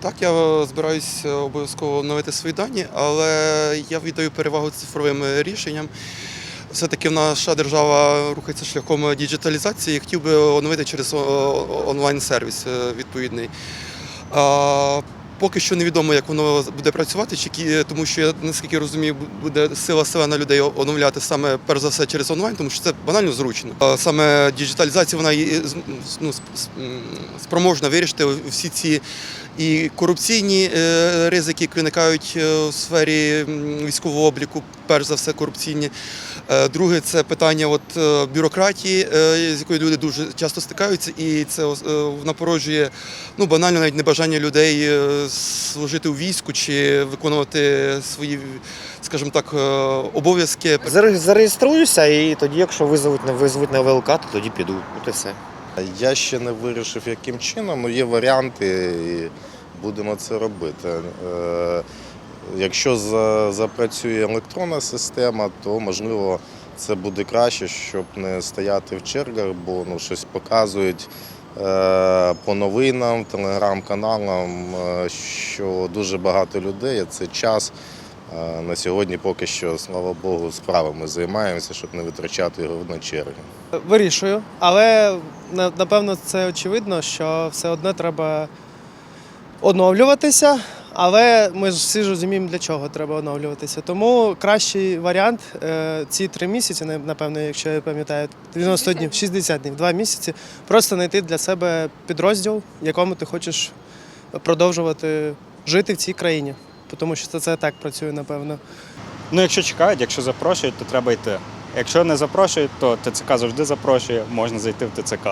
Так, я збираюся обов'язково оновити свої дані, але я віддаю перевагу цифровим рішенням. Все-таки наша держава рухається шляхом діджиталізації і хотів би оновити через онлайн-сервіс е, відповідний. Поки що невідомо, як воно буде працювати, чи тому що я наскільки розумію, буде сила сила на людей оновляти саме перш за все через онлайн, тому що це банально зручно. Саме діджиталізація вона ну, спроможна вирішити всі ці і корупційні е, ризики, які виникають е, у сфері військового обліку, перш за все корупційні. Е, Друге, це питання от, е, бюрократії, е, з якою люди дуже часто стикаються, і це е, вона породжує ну, банально навіть небажання людей е, служити у війську чи виконувати свої, скажімо так, е, обов'язки. Зареєструюся і тоді, якщо визовуть, не визвуть на ВЛК, то тоді піду. От і все. Я ще не вирішив, яким чином, але є варіанти, і будемо це робити. Е, Якщо запрацює електронна система, то можливо це буде краще, щоб не стояти в чергах, бо ну, щось показують по новинам, телеграм-каналам, е, що дуже багато людей, це час. Е, На сьогодні поки що, слава Богу, справами займаємося, щоб не витрачати його на черги. Вирішую, але напевно це очевидно, що все одно треба оновлюватися. Але ми ж всі розуміємо, для чого треба оновлюватися. Тому кращий варіант е, ці три місяці, на- напевно, якщо я пам'ятаю, 90 днів, 60 днів, два місяці, просто знайти для себе підрозділ, в якому ти хочеш продовжувати жити в цій країні. Тому що це, це так працює, напевно. Ну, якщо чекають, якщо запрошують, то треба йти. Якщо не запрошують, то ТЦК завжди запрошує, можна зайти в ТЦК.